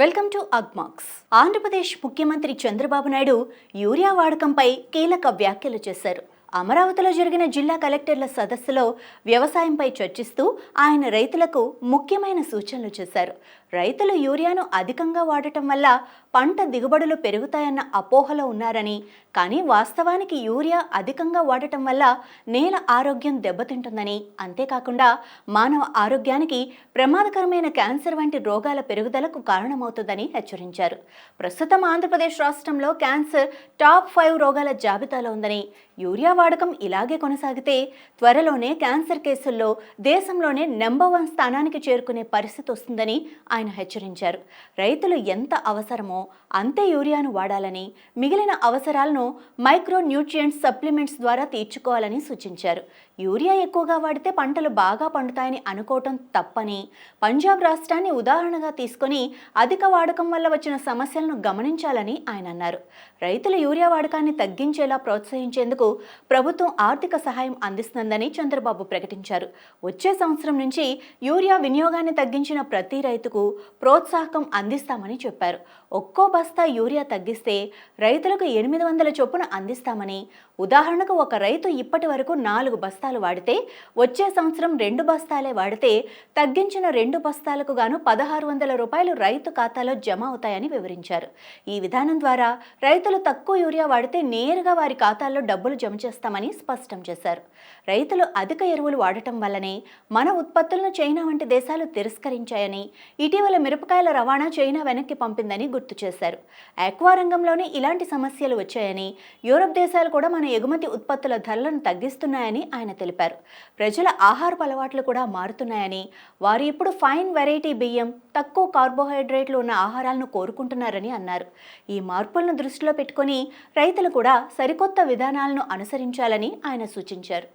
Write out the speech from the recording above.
Welcome to Agmax Andhra Pradesh ముఖ్యమంత్రి Chandrababu Naidu urea వాడకంపై కీలక వ్యాఖ్యలు చేశారు. అమరావతిలో జరిగిన జిల్లా కలెక్టర్ల సదస్సులో వ్యవసాయంపై చర్చిస్తూ ఆయన రైతులకు ముఖ్యమైన సూచనలు చేశారు. రైతులు యూరియాను అధికంగా వాడటం వల్ల పంట దిగుబడులు పెరుగుతాయన్న అపోహలో ఉన్నారని కానీ వాస్తవానికి యూరియా అధికంగా వాడటం వల్ల నేల ఆరోగ్యం దెబ్బతింటుందని. అంతేకాకుండా మానవ ఆరోగ్యానికి ప్రమాదకరమైన క్యాన్సర్ వంటి రోగాల పెరుగుదలకు కారణమవుతుందని హెచ్చరించారు. ప్రస్తుతం ఆంధ్రప్రదేశ్ రాష్ట్రంలో క్యాన్సర్ టాప్ ఫైవ్ రోగాల జాబితాలో ఉందని యూరియా వాడకం ఇలాగే కొనసాగితే త్వరలోనే క్యాన్సర్ కేసుల్లో దేశంలోనే నెంబర్ వన్ స్థానానికి చేరుకునే పరిస్థితి వస్తుందని ఆయన హెచ్చరించారు. రైతులు ఎంత అవసరమో అంతే యూరియాను వాడాలని మిగిలిన అవసరాలను మైక్రో న్యూట్రియంట్స్ సప్లిమెంట్స్ ద్వారా తీర్చుకోవాలని సూచించారు. యూరియా ఎక్కువగా వాడితే పంటలు బాగా పండుతాయని అనుకోవటం తప్పని పంజాబ్ రాష్ట్రాన్ని ఉదాహరణగా తీసుకొని అధిక వాడకం వల్ల వచ్చిన సమస్యలను గమనించాలని ఆయన అన్నారు. రైతుల యూరియా వాడకాన్ని తగ్గించేలా ప్రోత్సహించేందుకు ప్రభుత్వం ఆర్థిక సహాయం అందిస్తుందని చంద్రబాబు ప్రకటించారు. వచ్చే సంవత్సరం నుంచి యూరియా వినియోగాన్ని తగ్గించిన ప్రతి రైతుకు ప్రోత్సాహకం అందిస్తామని చెప్పారు. ఒక్కో బస్తా యూరియా తగ్గిస్తే రైతులకు ఎనిమిది వందల చొప్పున అందిస్తామని ఉదాహరణకు ఒక రైతు ఇప్పటి వరకు నాలుగు బస్తాలు వాడితే వచ్చే సంవత్సరం రెండు బస్తాలే వాడితే తగ్గించిన రెండు బస్తాలకు గాను పదహారు వందల రూపాయలు రైతు ఖాతాలో జమ అవుతాయని వివరించారు. ఈ విధానం ద్వారా రైతులు తక్కువ యూరియా వాడితే నేరుగా వారి ఖాతాల్లో డబ్బులు జమ చేస్తామని స్పష్టం చేశారు. రైతులు అధిక ఎరువులు వాడటం వల్లనే మన ఉత్పత్తులను చైనా వంటి దేశాలు తిరస్కరించాయని ఇటీవల ఇటీవల మిరపకాయల రవాణా చైనా వెనక్కి పంపిందని గుర్తు చేశారు. ఆక్వా రంగంలోనే ఇలాంటి సమస్యలు వచ్చాయని యూరప్ దేశాలు కూడా మన ఎగుమతి ఉత్పత్తుల ధరలను తగ్గిస్తున్నాయని ఆయన తెలిపారు. ప్రజల ఆహారపు అలవాట్లు కూడా మారుతున్నాయని వారు ఇప్పుడు ఫైన్ వెరైటీ బియ్యం తక్కువ కార్బోహైడ్రేట్లు ఉన్న ఆహారాలను కోరుకుంటున్నారని అన్నారు. ఈ మార్పులను దృష్టిలో పెట్టుకొని రైతులు కూడా సరికొత్త విధానాలను అనుసరించాలని ఆయన సూచించారు.